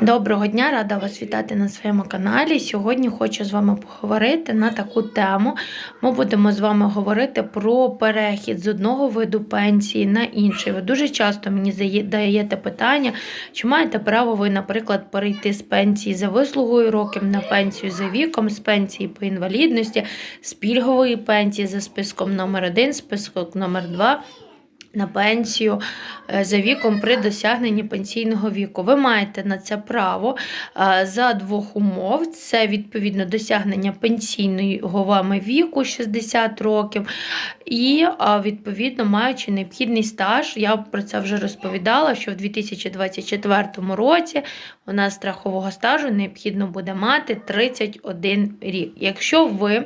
Доброго дня, рада вас вітати на своєму каналі. Сьогодні хочу з вами поговорити на таку тему. Ми будемо з вами говорити про перехід з одного виду пенсії на інший. Ви дуже часто мені задаєте питання, чи маєте право ви, наприклад, перейти з пенсії за вислугою років на пенсію за віком, з пенсії по інвалідності, з пільгової пенсії за списком номер 1 списком номер 2 на пенсію е, за віком при досягненні пенсійного віку. Ви маєте на це право е, за двох умов: це відповідно досягнення пенсійного вами віку 60 років, і відповідно маючи необхідний стаж. Я про це вже розповідала, що в 2024 році у нас страхового стажу необхідно буде мати 31 рік. Якщо ви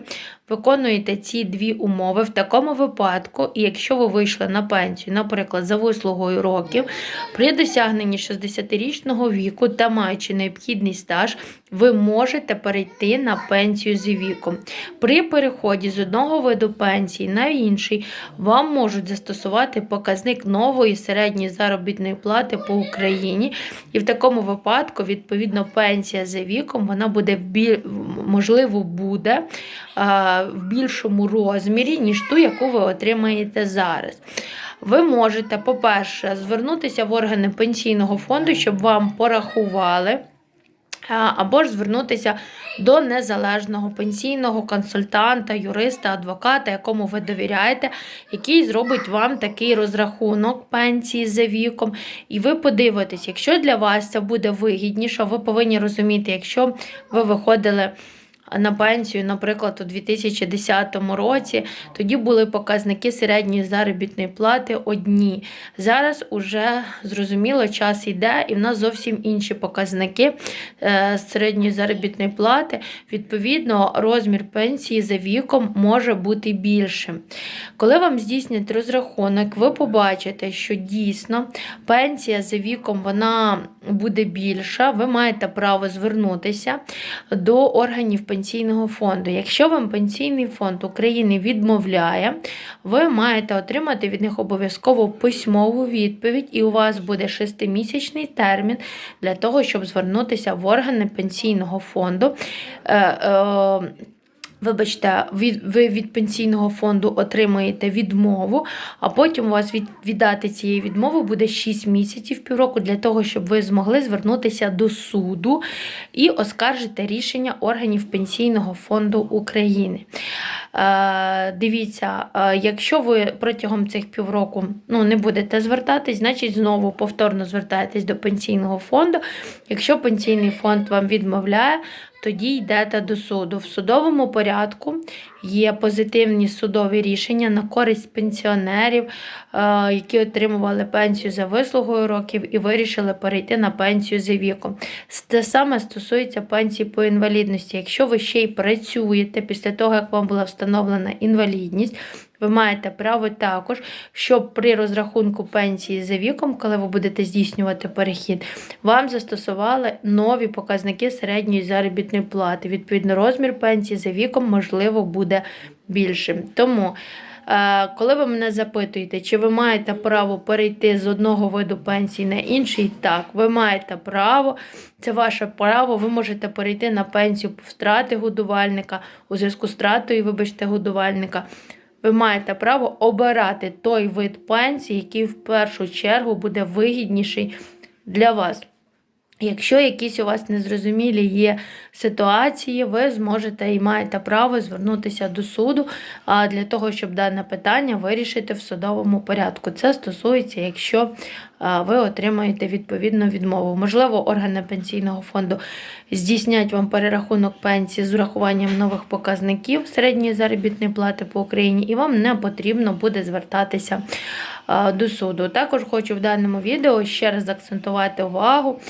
виконуєте ці дві умови в такому випадку, і якщо ви вийшли на пенсію, наприклад, за вислугою років, при досягненні 60-річного віку та маючи необхідний стаж, ви можете перейти на пенсію з віком. При переході з одного виду пенсії на інший вам можуть застосувати показник нової середньої заробітної плати по Україні. І в такому випадку, відповідно, пенсія за віком вона буде можливо буде в більшому розмірі, ніж ту, яку ви отримаєте зараз. Ви можете, по-перше, звернутися в органи пенсійного фонду, щоб вам порахували. Або ж звернутися до незалежного пенсійного консультанта, юриста, адвоката, якому ви довіряєте, який зробить вам такий розрахунок пенсії за віком. І ви подивитесь, якщо для вас це буде вигідніше, ви повинні розуміти, якщо ви виходили на пенсію, наприклад, у 2010 році, тоді були показники середньої заробітної плати одні. Зараз уже зрозуміло, час йде, і в нас зовсім інші показники е, середньої заробітної плати. Відповідно, розмір пенсії за віком може бути більшим. Коли вам здійснять розрахунок, ви побачите, що дійсно пенсія за віком вона буде більша, ви маєте право звернутися до органів пенсійного пенсійного фонду. Якщо вам пенсійний фонд України відмовляє, ви маєте отримати від них обов'язково письмову відповідь, і у вас буде шестимісячний термін для того, щоб звернутися в органи пенсійного фонду. Вибачте, від, ви від пенсійного фонду отримаєте відмову, а потім у вас від, віддати цієї відмови буде 6 місяців півроку для того, щоб ви змогли звернутися до суду і оскаржити рішення органів Пенсійного фонду України. Е, Дивіться, е, якщо ви протягом цих півроку ну, не будете звертатись, значить знову повторно звертаєтесь до пенсійного фонду. Якщо пенсійний фонд вам відмовляє, тоді йдете до суду. В судовому порядку є позитивні судові рішення на користь пенсіонерів, е, які отримували пенсію за вислугою років і вирішили перейти на пенсію за віком. Те саме стосується пенсії по інвалідності. Якщо ви ще й працюєте після того, як вам була встановлена інвалідність, ви маєте право також, щоб при розрахунку пенсії за віком, коли ви будете здійснювати перехід, вам застосували нові показники середньої заробітної плати. Відповідно, розмір пенсії за віком, можливо, буде більшим. Тому. Е, коли ви мене запитуєте, чи ви маєте право перейти з одного виду пенсії на інший, так, ви маєте право, це ваше право, ви можете перейти на пенсію втрати годувальника у зв'язку з втратою, вибачте, годувальника ви маєте право обирати той вид пенсії, який в першу чергу буде вигідніший для вас. Якщо якісь у вас незрозумілі є ситуації, ви зможете і маєте право звернутися до суду для того, щоб дане питання вирішити в судовому порядку. Це стосується, якщо ви отримаєте відповідну відмову. Можливо, органи пенсійного фонду здійснять вам перерахунок пенсії з урахуванням нових показників середньої заробітної плати по Україні, і вам не потрібно буде звертатися до суду. Також хочу в даному відео ще раз акцентувати увагу.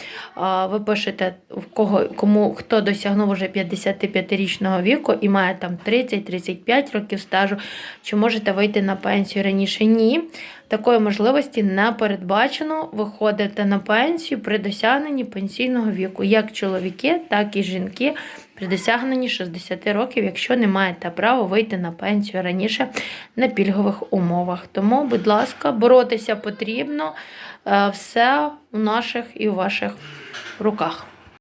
Ви пишете, в кого, кому хто досягнув вже 55-річного віку і має там 30-35 років стажу, чи можете вийти на пенсію раніше? Ні. Такої можливості не передбачено виходити на пенсію при досягненні пенсійного віку, як чоловіки, так і жінки при досягненні 60 років, якщо не маєте права вийти на пенсію раніше на пільгових умовах. Тому, будь ласка, боротися потрібно е, все у наших і у ваших руках.